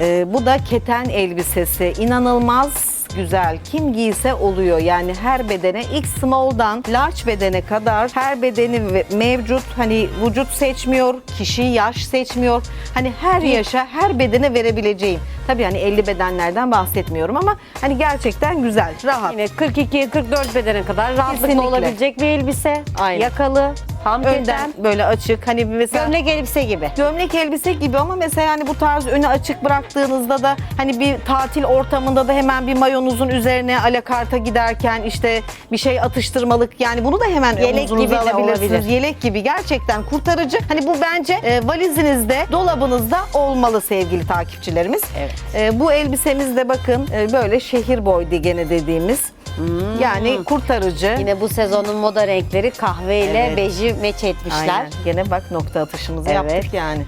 Ee, bu da keten elbisesi. İnanılmaz güzel. Kim giyse oluyor. Yani her bedene ilk small'dan large bedene kadar her bedeni mevcut. Hani vücut seçmiyor, kişi yaş seçmiyor. Hani her yaşa, her bedene verebileceğim. Tabii hani 50 bedenlerden bahsetmiyorum ama hani gerçekten güzel, rahat. Yine 42-44 bedene kadar rahatlıkla Kesinlikle. olabilecek bir elbise. Aynen. Yakalı, tam Önden keten, böyle açık. Hani mesela gömlek elbise gibi. Gömlek elbise gibi ama mesela hani bu tarz önü açık bıraktığınızda da hani bir tatil ortamında da hemen bir mayonuzun üzerine alakarta giderken işte bir şey atıştırmalık yani bunu da hemen Yelek omuzunuza gibi de alabilirsiniz. olabilir. Yelek gibi gerçekten kurtarıcı. Hani bu bence e, valizinizde, dolabınızda olmalı sevgili takipçilerimiz. Evet. E, bu elbisemiz de bakın e, böyle şehir boy digeni dediğimiz. Yani kurtarıcı. Hmm. Yine bu sezonun moda renkleri kahve ile Evet. beji meç etmişler. Aynen. Gene bak nokta atışımızı Evet. yaptık yani.